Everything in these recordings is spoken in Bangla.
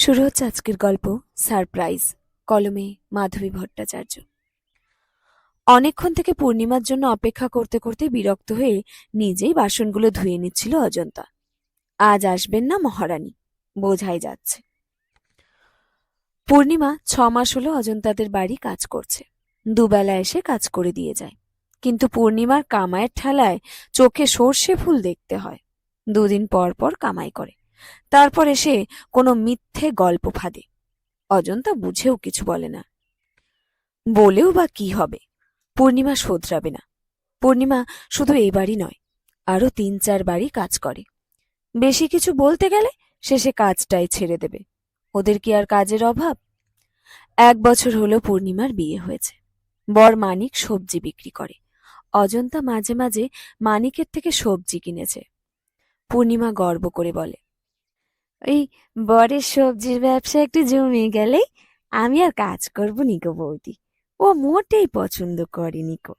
শুরু হচ্ছে আজকের গল্প, সারপ্রাইজ, কলমে মাধবী ভট্টাচার্য। অনেকক্ষণ থেকে পূর্ণিমার জন্য অপেক্ষা করতে করতে বিরক্ত হয়ে নিজেই বাসনগুলো ধুয়ে নিচ্ছিল অজন্তা। আজ আসবেন না মহারানী, বোঝাই যাচ্ছে। পূর্ণিমা ছ মাস হলো অজন্তাদের বাড়ি কাজ করছে। দুবেলা এসে কাজ করে দিয়ে যায়। কিন্তু পূর্ণিমার কামাইয়ের ঠেলায় চোখে সর্ষে ফুল দেখতে হয়। দুদিন পর পর কামাই করে। তারপর এসে কোনো মিথ্যে গল্প ফাঁদে। অজন্তা বুঝেও কিছু বলে না। বলেও বা কি হবে? পূর্ণিমা শোধরাবে না। পূর্ণিমা শুধু এই বাড়ি নয় আরও তিন চার বাড়ি কাজ করে। বেশি কিছু বলতে গেলে শেষে কাজটাই ছেড়ে দেবে। ওদের কি আর কাজের অভাব? এক বছর হলো পূর্ণিমার বিয়ে হয়েছে। বর মানিক সবজি বিক্রি করে। অজন্তা মাঝে মাঝে মানিকের থেকে সবজি কিনেছে। পূর্ণিমা গর্ব করে বলে ওই বরের সবজির ব্যবসা একটু জমে গেলেই আমি আর কাজ করব নিকো বৌদি। ও মোটেই পছন্দ করে নিকো।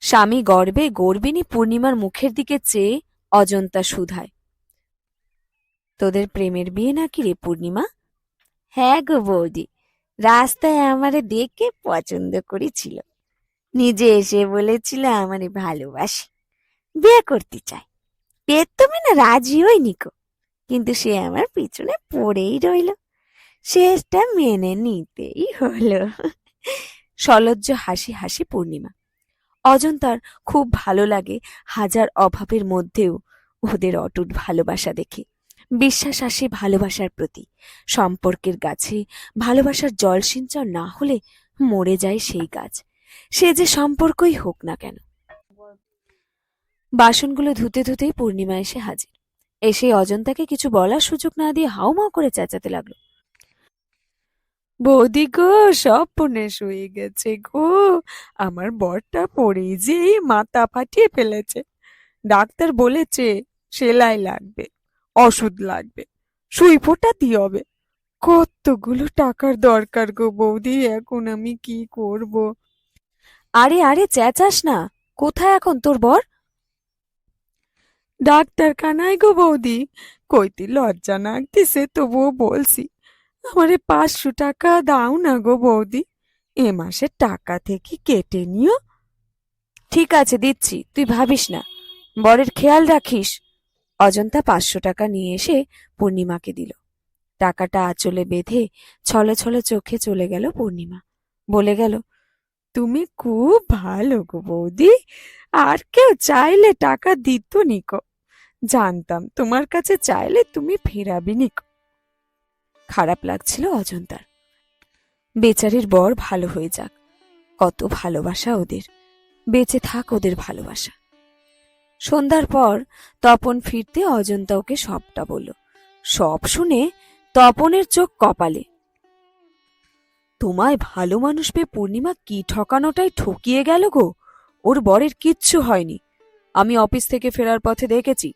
স্বামী গর্বে গর্বিনী পূর্ণিমার মুখের দিকে চেয়ে অজন্তা সুধায়। তোদের প্রেমের বিয়ে নাকি রে পূর্ণিমা? হ্যাঁ গো বৌদি, রাস্তায় আমারে দেখে পছন্দ করেছিল। নিজে এসে বলেছিল আমারে ভালোবাসি। বিয়ে করতে চাই বিয়ের তুমি না রাজি হই নিকো। কিন্তু সে আমার পিছনে পড়েই রইল। শেষটা মেনে নিতেই হলো। সলজ্জ হাসি হাসি পূর্ণিমা। অজন্তার খুব ভালো লাগে হাজার অভাবের মধ্যেও ওদের অটুট ভালোবাসা দেখে। বিশ্বাস আসে ভালোবাসার প্রতি। সম্পর্কের গাছে ভালোবাসার জলসিঞ্চন না হলে মরে যায় সেই গাছ। সে যে সম্পর্কই হোক না কেন। বাসনগুলো ধুতে ধুতেই পূর্ণিমা এসে হাজির। এসে অজন্তাকে কিছু বলার সুযোগ না দিয়ে হাউমাউ করে চেঁচাতে লাগল। বৌদি গো সব পনেশ হয়ে গেছে গো। আমার বরটা পড়েই যে মাথা ফাটিয়ে ফেলেছে। ডাক্তার বলেছে সেলাই লাগবে, ওষুধ লাগবে, সুই ফোটাতে হবে। কতগুলো টাকার দরকার গো বৌদি, এখন আমি কি করব? আরে আরে, চেঁচাস না। কোথায় এখন তোর বর? ডাক্তার কানাই গো বৌদি। কইতি লজ্জা নাগতিছে তবুও বলছি, আমারে পাঁচশো টাকা দাও না গো বৌদি। এ মাসের টাকা থেকে কেটে নিও। ঠিক আছে, দিচ্ছি, তুই ভাবিস না। বরের খেয়াল রাখিস। অজন্তা পাঁচশো টাকা নিয়ে এসে পূর্ণিমাকে দিল। টাকাটা আঁচলে বেঁধে ছলে ছলে চোখে চলে গেল পূর্ণিমা। বলে গেল, তুমি খুব ভালো গো বৌদি। আর কেউ চাইলে টাকা দিত নিকো জানতাম, তোমার কাছে চাইলে তুমি ফেরাবি নিকো খারাপ লাগছিল অজন্তার। বেচারির বর ভালো হয়ে যাক, কত ভালোবাসা ওদের। বেঁচে থাক ওদের ভালোবাসা। সন্ধ্যার পর তপন ফিরতে অজন্তা ওকে সবটা বলল। সব শুনে তপনের চোখ কপালে। তোমায় ভালো মানুষ পেয়ে পূর্ণিমা কি ঠকানোটাই ঠকিয়ে গেল গো? ওর বরের কিচ্ছু হয়নি। আমি অফিস থেকে ফেরার পথে দেখেছি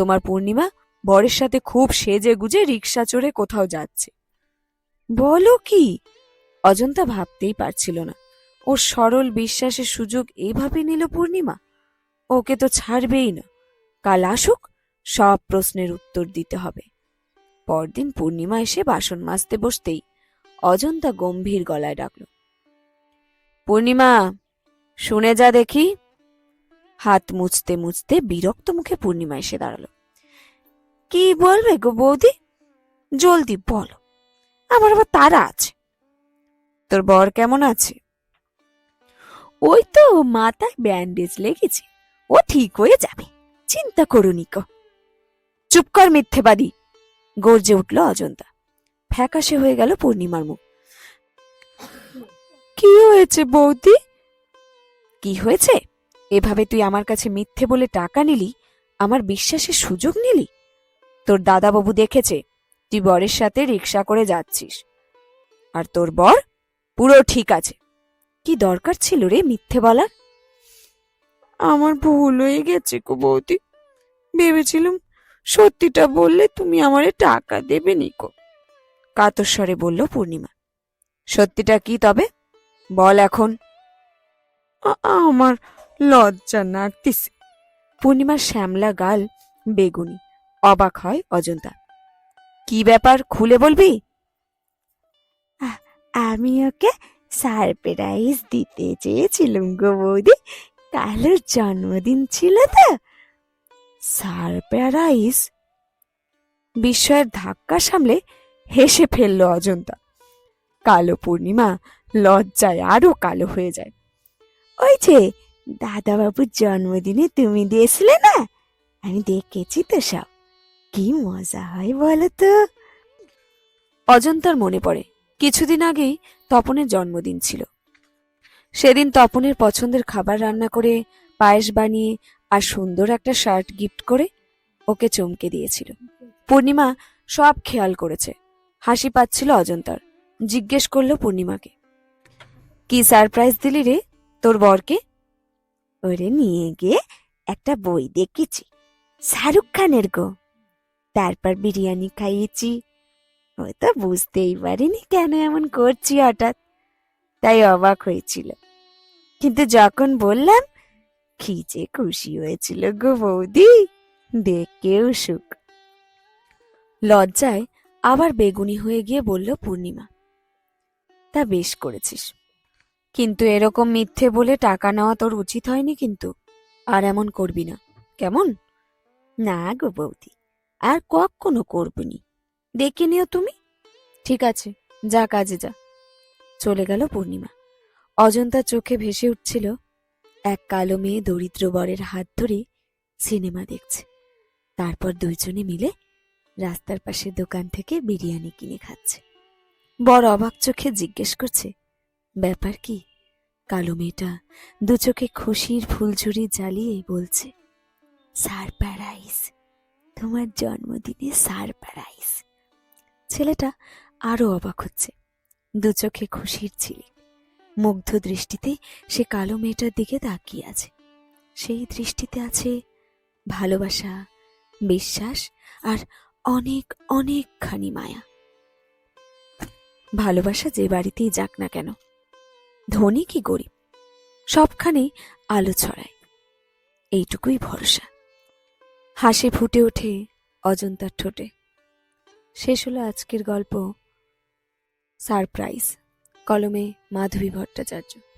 তোমার পূর্ণিমা বরের সাথে খুব সেজে গুজে রিক্সা চড়ে কোথাও যাচ্ছে। বলো কি? অজন্তা ভাবতেই পারছিল না। ওর সরল বিশ্বাসের সুযোগ এইভাবে নিল পূর্ণিমা। ওকে তো ছাড়বেই না। কাল আসুক, সব প্রশ্নের উত্তর দিতে হবে। পরদিন পূর্ণিমা এসে বাসন মাজতে বসতেই অজন্তা গম্ভীর গলায় ডাকল, পূর্ণিমা, শুনে যা দেখি। হাত মুছতে মুছতে বিরক্ত মুখে পূর্ণিমা এসে দাঁড়াল। কি বলবে গো বৌদি? জলদি বলো। আমার আবার তারা আছে। তোর বর কেমন আছে? ওই তো মাথায় ব্যান্ডেজ লেগেছে। ও ঠিক হয়ে যাবে। চিন্তা করো চুপ কর মিথ্যেবাদী! গর্জে উঠল অজন্তা। ফ্যাকাশে হয়ে গেল পূর্ণিমার মুখ। কি হয়েছে বৌদি? কি হয়েছে? এভাবে তুই আমার কাছে মিথ্যে বলে টাকা নিলি? আমার বিশ্বাসের সুযোগ নিলি? তোর দাদাবাবু দেখেছে তুই বরের সাথে রিক্সা করে যাচ্ছিস। আর তোর বর? পুরো ঠিক আছে। কি দরকার ছিল রে মিথ্যে বলার? আমার ভুল হয়ে গেছে গো বৌদি। ভেবেছিলাম সত্যিটা বললে তুমি আমারে টাকা দেবে নিকো কাতর স্বরে বলল পূর্ণিমা। সত্যিটা কি তবে? বল এখন। আমার লজ্জা নাগতিছে পূর্ণিমার শ্যামলা গাল বেগুনি অবাক হয় অজন্তা। কি ব্যাপার খুলে বলবি? আমি ওকে সারপ্রাইজ দিতে চেয়েছিলাম গো বৌদি। কালের জন্মদিন ছিল তো। সারপ্রাইজ? বিস্ময়ের ধাক্কা সামলে হেসে ফেলল অজন্তা। কালো পূর্ণিমা লজ্জায় আরও কালো হয়ে যায়। ওই যে দাদাবাবুর জন্মদিনে তুমি দিয়েছিলে না? আমি দেখেছি তো সব। কি মজা হয় বলো তো। অজন্তার মনে পড়ে, কিছুদিন আগেই তপনের জন্মদিন ছিল। সেদিন তপনের পছন্দের খাবার রান্না করে, পায়েস বানিয়ে আর সুন্দর একটা শার্ট গিফট করে ওকে চমকে দিয়েছিল। পূর্ণিমা সব খেয়াল করেছে। হাসি পাচ্ছিল অজন্তার। জিজ্ঞেস করল পূর্ণিমাকে, কি সারপ্রাইজ দিলি রে তোর বরকে? ওরে নিয়ে গিয়ে একটা বই দেখেছি। শাহরুখ খানের গো। তারপর বিরিয়ানি খাইয়েছি। ও তো বুঝতেই পারিনি কেন এমন করছি হঠাৎ। তাই অবাক হয়েছিল। কিন্তু যখন বললাম, কি যে খুশি হয়েছিল গো বৌদি দেখেও সুখ। লজ্জায় আবার বেগুনি হয়ে গিয়ে বলল, পূর্ণিমা, তা বেশ করেছিস। কিন্তু এরকম মিথ্যে বলে টাকা নেওয়া তোর উচিত হয়নি কিন্তু। আর এমন করবি না। কেমন? না গো বৌদি, আর কখনো করবনি দেখে নিও তুমি। ঠিক আছে, যা কাজে যা। চলে গেল পূর্ণিমা। অজন্তার চোখে ভেসে উঠছিল। এক কালো মেয়ে দরিদ্র বরের হাত ধরে সিনেমা দেখছে। তারপর দুইজনে মিলে রাস্তার পাশে দোকান থেকে বিরিয়ানি কিনে খাচ্ছে। বড় অবাক চোখে জিজ্ঞেস করছে ব্যাপার কি? কালো মেয়েটা দু চোখে খুশির ফুলঝুরি জ্বালিয়ে বলছে সারপ্রাইজ তোমার জন্মদিনে সারপ্রাইজ ছেলেটা আরও অবাক হচ্ছে, দু চোখে খুশির ছিলে মুগ্ধ দৃষ্টিতে সে কালো মেয়েটার দিকে তাকিয়ে আছে। সেই দৃষ্টিতে আছে ভালোবাসা, বিশ্বাস আর অনেক, অনেকখানি মায়া। ভালোবাসা যে বাড়িতেই যাক না কেন ধনী কি গরিব? সবখানে আলো ছড়ায়। এইটুকুই ভরসা। হাসি ফুটে ওঠে অজন্তার ঠোঁটে। শেষ হলো আজকের গল্প সারপ্রাইজ, কলমে মাধবী ভট্টাচার্য।